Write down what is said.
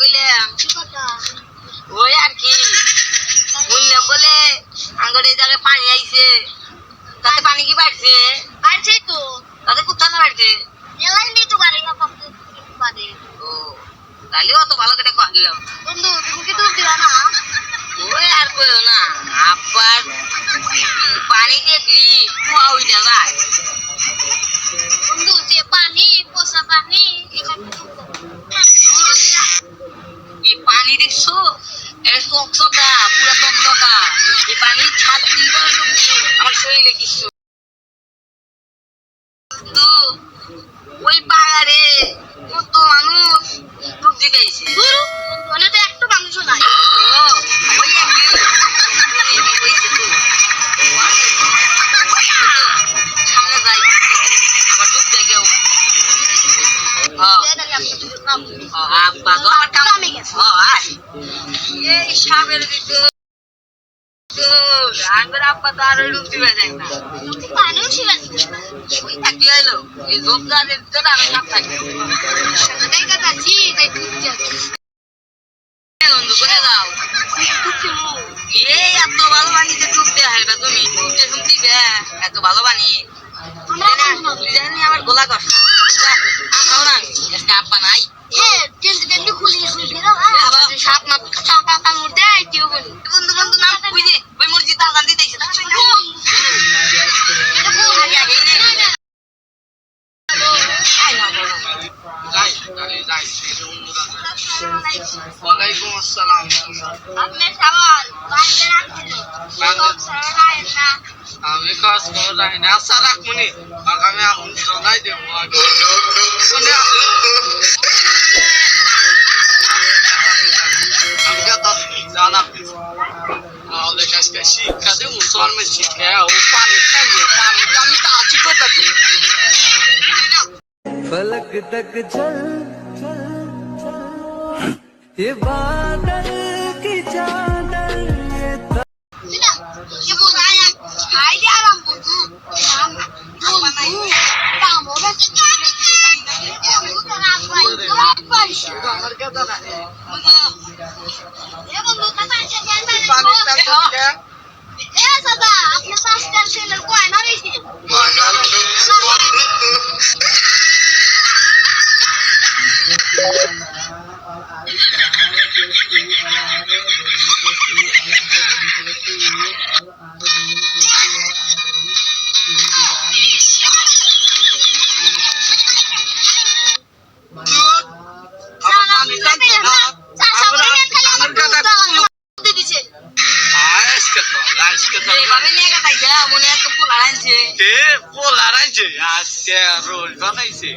কইলাম ওই আর কি শুনলাম বলে আঙ্গর এই জায়গায় পানি আইছে। তাতে পানি কি বাড়ছে? আছে তো। তাতে কোথায় না বাড়ছে? এলাই তো গাড়ি না পারে ও তাহলে অত ভালো করে কহিলাম বন্ধু তুমি কি ডুব দিলা না। ওই আর কইও না আব্বার পানি দেখলি কুয়া উঠে যায়। আমার শরীরে কিছু। তো ওই পাহাড়ে কত মানুষ ডুব দিতেছে ধুর, ওখানে তো একটা মানুষও নাই। ওই। সামনে যাই। আবার ডুব দেয় কেউ। আমার কামে গেছে। এই সাপের ভিতর এত ভালো পানিতে ডুবতে হারবে তুমি ডুবতে শুনতি বে এত ভালো পানি আমরা গোলা কষা আমরাও না আব্বা নাই ওয়ালাইকুম আসসালাম আপনার সওয়াল, বাইরে রাখছিল। সব সারাই না। আমি কাজ করে যাই না আচ্ছা রাখমনি আগামী এখন শোনাই দেবো আগে শুনে আসো। আমি কথা জানা তাহলে কাজকে শিক্ষা দিয়ে মুসলমান শিক্ষা ও পানি খাইবে পানি আমি তো আছি কোথা फलक तक चल ये बादल की चादर ये Sina, que mudaya. Ay, de alam budu. Nam, budu. Kamu আজকে তো আজকে তো এইভাবে নিয়ে গেছে মনে একটা পোলা আনছে এ পোলার আইছে আজকে রোল বানাইছে।